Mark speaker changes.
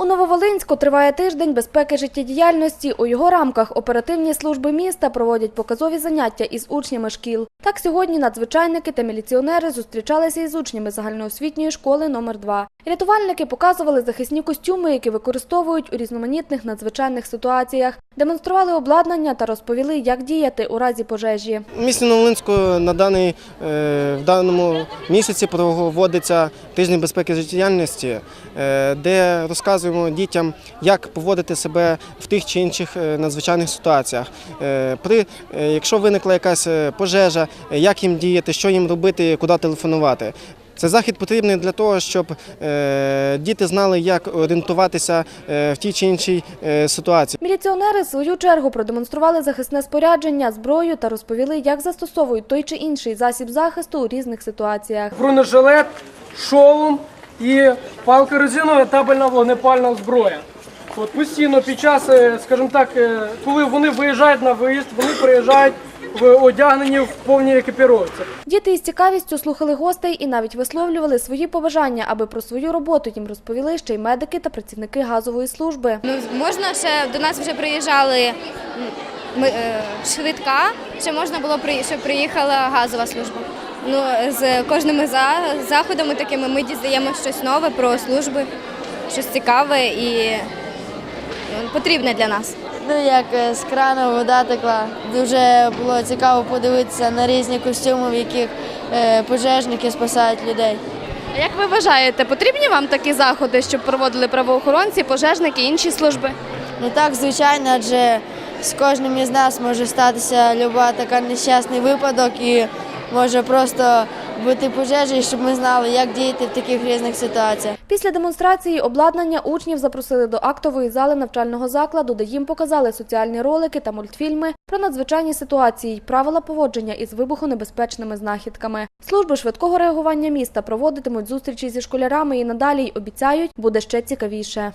Speaker 1: У Нововолинську триває тиждень безпеки життєдіяльності. У його рамках оперативні служби міста проводять показові заняття із учнями шкіл. Так сьогодні надзвичайники та міліціонери зустрічалися із учнями загальноосвітньої школи номер 2 Рятувальники показували захисні костюми, які використовують у різноманітних надзвичайних ситуаціях, демонстрували обладнання та розповіли, як діяти у разі пожежі.
Speaker 2: У місті Новолинську на даний, е, в даному місяці проводиться тиждень безпеки життєдіяльності, е, де розказуємо дітям, як поводити себе в тих чи інших е, надзвичайних ситуаціях. При, якщо виникла якась пожежа, як їм діяти, що їм робити, куди телефонувати. Цей захід потрібний для того, щоб е, діти знали, як орієнтуватися е, в тій чи іншій е, ситуації.
Speaker 1: Міліціонери в свою чергу продемонстрували захисне спорядження, зброю та розповіли, як застосовують той чи інший засіб захисту у різних ситуаціях.
Speaker 3: бронежилет, шолом і палка резинова табельна вогнепальна зброя. От постійно під час, скажімо так, коли вони виїжджають на виїзд, вони приїжджають одягнені в повній екіпіровці.
Speaker 1: Діти із цікавістю слухали гостей і навіть висловлювали свої побажання, аби про свою роботу їм розповіли ще й медики та працівники газової служби.
Speaker 4: Ну, можна ще до нас вже приїжджали ми, е, швидка, ще можна було при- щоб приїхала газова служба. Ну, з кожними за, заходами такими ми дізнаємо щось нове про служби, щось цікаве і ну, потрібне для нас.
Speaker 5: Ну, як е, з крану вода текла. Дуже було цікаво подивитися на різні костюми, в яких е, пожежники спасають людей.
Speaker 1: Як ви вважаєте, потрібні вам такі заходи, щоб проводили правоохоронці, пожежники, інші служби?
Speaker 5: Ну так, звичайно, адже з кожним із нас може статися люба така нещасний випадок і може просто бути пожежа, і щоб ми знали, як діяти в таких різних ситуаціях.
Speaker 1: Після демонстрації обладнання учнів запросили до актової зали навчального закладу, де їм показали соціальні ролики та мультфільми про надзвичайні ситуації й правила поводження із вибухонебезпечними знахідками. Служби швидкого реагування міста проводитимуть зустрічі зі школярами і надалі й обіцяють, буде ще цікавіше.